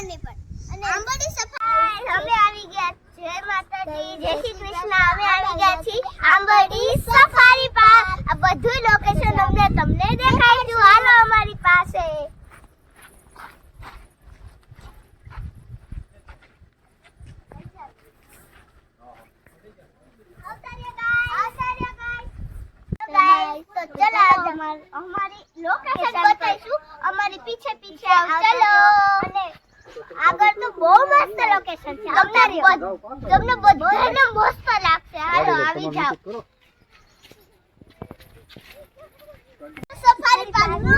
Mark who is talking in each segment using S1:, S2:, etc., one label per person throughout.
S1: સિંહણની પણ. અને આંબોડી સફારી અમે આવી ગયા જય માતાજી. જય શ્રી કૃષ્ણ. અમે આવી ગયા છીએ આંબોડી સફારી પાર્ક. આ બધું લોકેશન અમને તમને દેખાઈશું હાલો અમારી પાસે. અમારી લોકેશન બતાવીશું. અમારી પીછે પીછે ચલો. અને આગળ તો બહુ મસ્ત લોકેશન છે. તમને તમને બધાને મસ્ત લાગશે. હાલો આવી જાઓ. સફારી પાર્કનું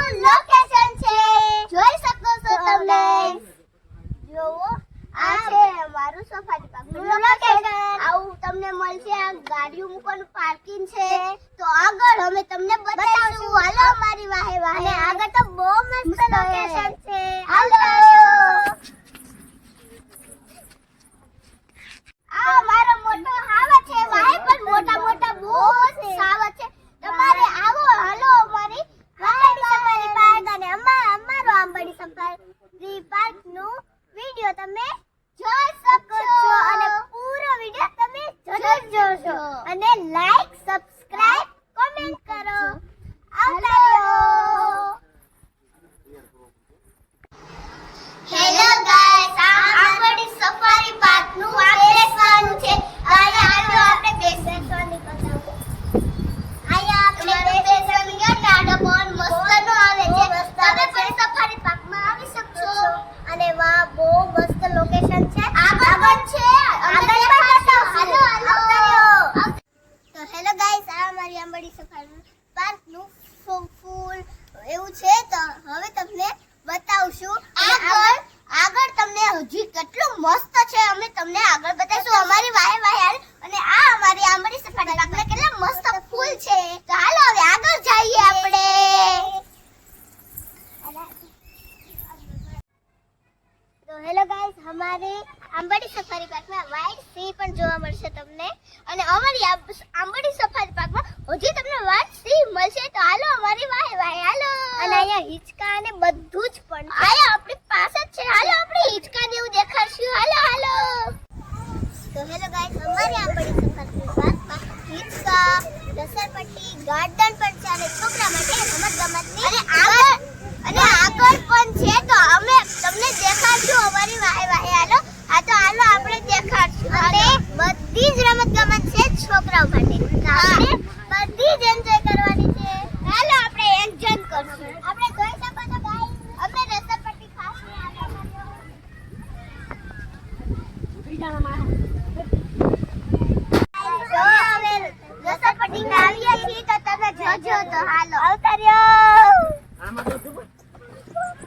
S1: તો હાલો. અવતાર્યો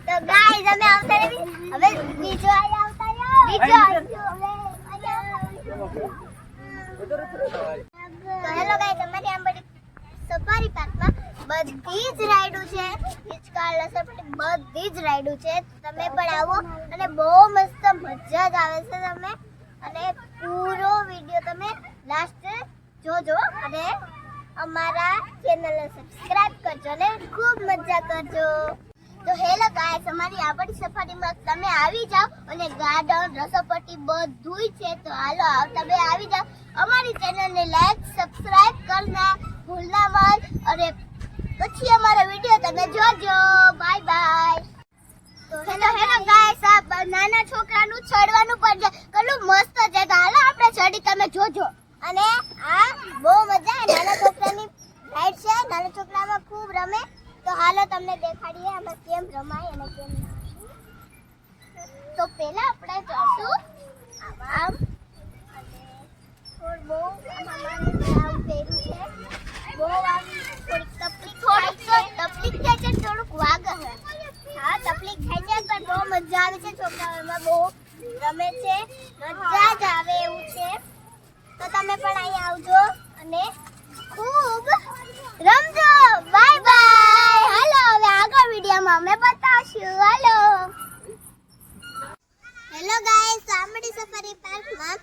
S1: તો ગાઈઝ અમે આવતા હવે બીજો આય અવતાર્યો બીજો તો હેલો ગાઈઝ અમારી આંબડી સફારી પાર્કમાં બધી જ રાઈડો છે. હિચકા લસરપટ્ટી બધી જ રાઈડો છે. તમે પણ આવો અને બહુ મસ્ત મજા જ આવે છે તમે અને પૂરો વિડિયો તમે લાસ્ટ જોજો. અને અમારા ચેનલને સબસ્ક્રાઇબ કરજો અને ખૂબ મજા કરજો. તો હેલો ગાઈસ અમારી આપણી સફારીમાં તમે આવી જાઓ અને ગાર્ડન રસોપટ્ટી બધું છે. તો હાલો, આવ તમે આવી જાઓ. અમારી ચેનલને લાઈક સબસ્ક્રાઇબ કરના ભૂલના મત અને પછી અમારો વીડિયો તમે જોજો. બાય બાય તો હેલો હેલો ગાઈસ આ નાના છોકરાનું ચડવાનું પણ છે. કેટલું મસ્ત છે. તો હાલો, આપણે ચડી તમે જોજો. અને આ બહુ મજા આવે નાના છોકરાની રાઈડ છે નાના છોકરામાં ખૂબ રમે હાલો તમને દેખાડીએ આમાં કેમ રમાય અને કેમ. તો પહેલા આપણે જોશું આમ બહુ મજા આવે છે. છોકરાઓમાં બહુ રમે છે. મજા જ આવે એવું છે. તો તમે પણ અહીં આવજો અને ખૂબ રમજો બાય બાય હાલો હવે આગળ અમે બતાવશું હાલો હેલો ગાઈસ આંબડી સફારી પાર્કમાં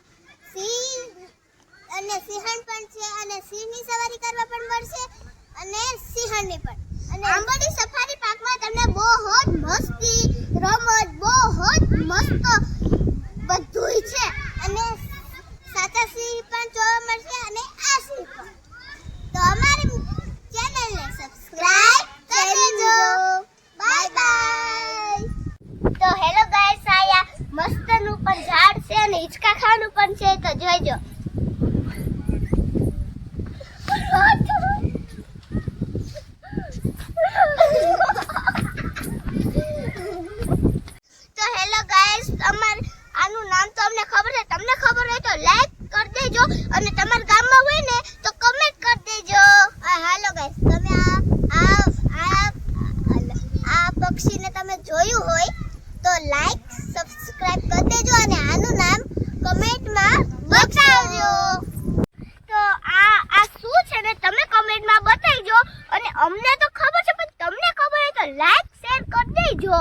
S1: સિંહ અને સિંહણ પણ છે અને સિંહની સવારી કરવા પણ મળશે અને સિંહણની પણ. અને આંબોડી સફારી પાર્કમાં તમને બહુ જ મસ્તી, રમત બહુ જ મસ્ત બધુંય છે. અને સાચા સિંહ પણ જોવા મળશે અને આ સિંહ પણ તો અમારી ચેનલને સબસ્ક્રાઇબ કરી દેજો બાય બાય તો હેલો ગાઈસ આયા મસ્તનું પણ ઝાડ છે અને હિંચકા ખાવાનું પણ છે તો જોઈજો તો હેલો ગાઈસ અમાર આનું નામ તો અમને ખબર છે તમને ખબર હોય તો લાઈક કરી દેજો અને તમારા ગામમાં હોય ને તો કમેન્ટ કરી દેજો આ હાલો ગાઈસ તમે આ આ આ આ પક્ષીને તમે જોયું હોય તો લાઈક સબસ્ક્રાઇબ કરી દેજો અને આનું નામ કમેન્ટમાં બતાવજો તો આ આ શું છે ને તમે કમેન્ટમાં બતાવજો અને અમને તો ખબર છે પણ તમને ખબર હોય તો લાઈક શેર કરી દેજો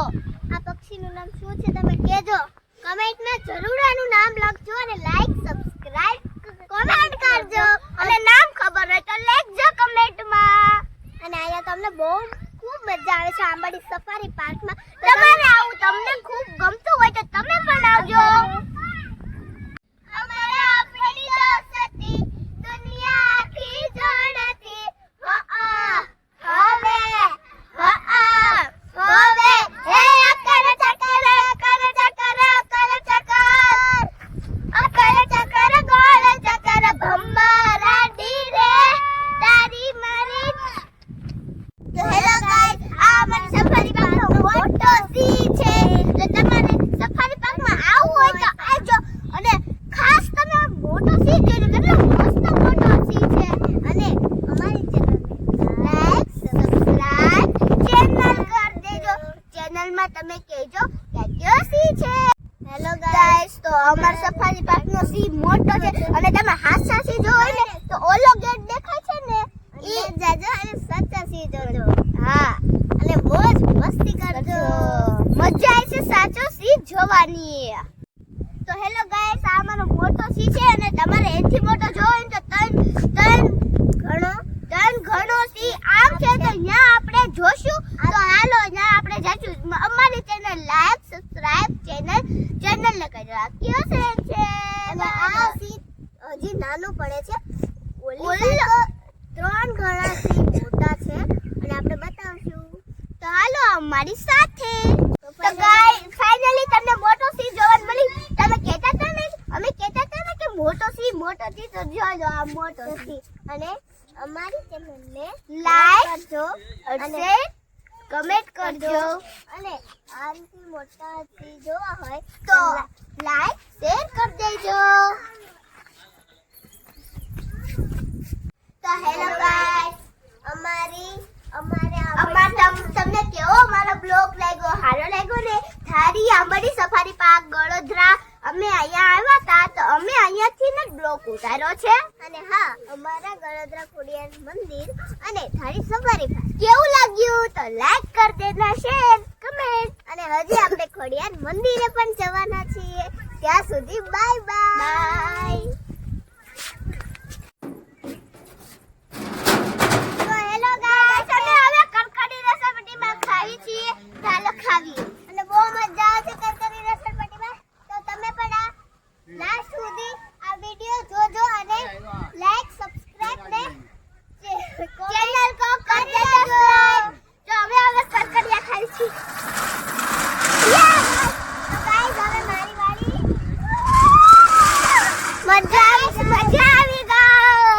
S1: આ પક્ષીનું નામ શું છે તમે કહેજો કમેન્ટમાં જરૂર આનું નામ લખજો અને લાઈક સબસ્ક્રાઇબ કોમેન્ટ કરજો અને નામ ખબર હોય તો લખજો કમેન્ટમાં અને અહીંયા તમને બહુ ખૂબ મજા આવે છે આંબાડી સફારી પાર્કમાં. તમારે આવું તમને ખૂબ ગમતું હોય તો તમે પણ આવજો અમારે આપણી દોસ્તી દુનિયા આખી જાણતી હઅ હવે હઅ હવે હે અકર ચકર અકર ચકર અકર ચકર અકર ચકર ગોળ ચકર ભમ્મરા ડી રે તારી મારી તો હેલો ગાઈસ આ અમારી સફારી પાર્કનો મોટો સી છે એટલે તમારે સફારી પાર્કમાં આવવું હોય તો આવજો અને ખાસ તમે આ મોટો સી જોજો કેટલો મસ્ત મોટો સી છે અને અમારી ચેનલને લાઈક સબસ્ક્રાઇબ ચેનલ કર દેજો ચેનલમાં તમે કહેજો કે કયો સી છે હેલો ગાઈસ તો અમાર સફારી પાર્કનો સી મોટો છે અને તમે હાસા સી જો હોય ને તો ઓલો ગેટ દેખાય છે ને ઈ જાજો અને સાચા સી હા. અને મોજ મસ્તી કરજો. મજા આવી છે સાચો સી જોવાની. તો હેલો ગાઈસ આ મારો મોટો સી છે અને તમારે એથી મોટો જોવો તો ત્રણ ત્રણ ઘણો ત્રણ ઘણો સી આમ છે તો અહીંયા આપણે જોશું. તો હાલો અહીંયા આપણે જાશું. અમારી channel like subscribe channel channel ને કરી આ કયો છે. છે અને આ સી હજી નાનું પડે છે. ઓલી ત્રણ ઘણા સી મોટા છે અને આપણે બતાવશું તો અમારી સાથે. તો ગાય ફાઇનલી તમને મોટો સી જોવાનું મળી. તમે કહેતા હતા ને અમે કહેતા હતા ને કે મોટો સી મોટો સી તો જોજો આ મોટો સી અને અમારી ચેનલને લાઈક કરજો અને કમેન્ટ કરજો. અને આનથી મોટા સી જોવા હોય તો લાઈક શેર કરી દેજો. તો હેલો ગાઈસ અમારી અમારે અમાર તમ- તમને કેવો અમારો બ્લોગ લાગ્યો સારો લાગ્યો થારી આંબડી સફારી પાર્ક ગળોદરા. અમે અહીંયા આવ્યા હતા તો અમે અહીંયાથી ને બ્લોક ઉતાર્યો છે. અને હા, અમારા ગળોદરા ખોડિયાર મંદિર અને થારી સફારી પાર્ક કેવું લાગ્યું? તો લાઈક કરી દેના શેર કમેન્ટ અને હજી આપણે ખોડિયાર મંદિરે પણ જવાના છીએ. ત્યાં સુધી બાય બાય તો હેલો ગાઈસ અમે હવે કરકડી રસપટીમાં ખાવી છીએ ચાલો ખાવીએ અને બહુ મજા આવે છે કરકડી રસપટીમાં તો તમે પણ આ લાસ્ટ સુધી આ વિડિયો જોજો અને લાઈક સબસ્ક્રાઇબ ને ચેનલ કો કરી દેજો તો હવે હવે કરકડિયા ખાવી છીએ તો ગાઈસ હવે મારી વાળી મજા આવી મજા આવી ગઈ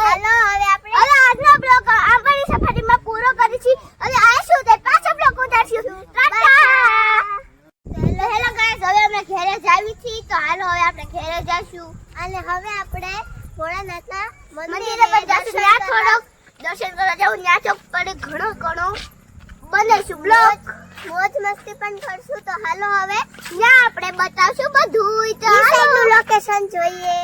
S1: હેલો હવે આપણે હવે આજનો બ્લોગ આંબાની સફારીમાં પૂરો કરી છે હવે આવીશું તે પાછો બ્લોગ ઉતારશું ટાટા હેલો ગાઈસ હવે અમે ઘરે જાવી છીએ તો હાલો હવે જઈશું અને હવે આપણે ભોળાનાથના મંદિરે પર જશું. ત્યાં થોડોક દર્શન કરવા જવું ત્યાં ચોક પર ઘણો ઘણો બનાવીશું. બ્લોક. મોજ મસ્તી પણ કરશું. તો હાલો હવે ત્યાં આપણે બતાવશું બધું તો હાલો. લોકેશન જોઈએ.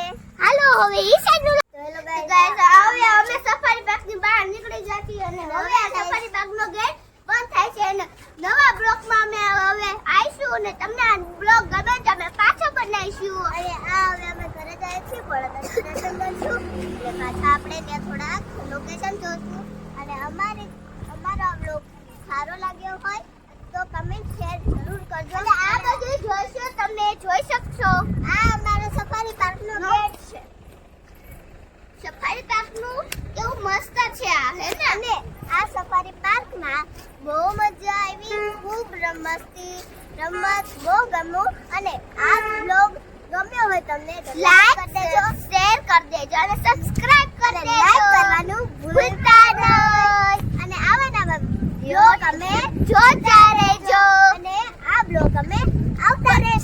S1: હાલો હવે ઈ સાઈડનું હેલો ગાઈસ હવે અમે સફારી પાર્કની બહાર નીકળી જતી અને હવે આ સફારી પાર્ક નો ગેટ બંધ થાય છે. અને નવા બ્લોકમાં અમે હવે આવીશું અને તમને આ બ્લોગ ગમે તમે પાછો બનાવીશું. જઈએ પણ દર્શન કરશું એટલે પાછા આપણે ત્યાં થોડાક લોકેશન જોશું. અને અમારે અમારો બ્લોગ
S2: સારો લાગ્યો હોય તો કમેન્ટ શેર જરૂર કરજો. અને આ બધું જોશો તમે જોઈ શકશો. આ અમારો સફારી પાર્કનો ગેટ છે. સફારી પાર્કનું કેવું મસ્ત છે આ હે ને? અને આ સફારી પાર્કમાં બહુ મજા આવી ખૂબ રમસ્તી રમત બહુ ગમ્યું અને આ બ્લોગ ગમ્યો હોય તમને લાઈક કરી શેર કરી દેજો અને સબસ્ક્રાઇબ કરી દેજો. લાઈક કરવાનું ભૂલતા નહીં. અને આવા નવા બ્લોગ અમે જોતા રહેજો. અને આ બ્લોગ અમે આવતા રહેજો.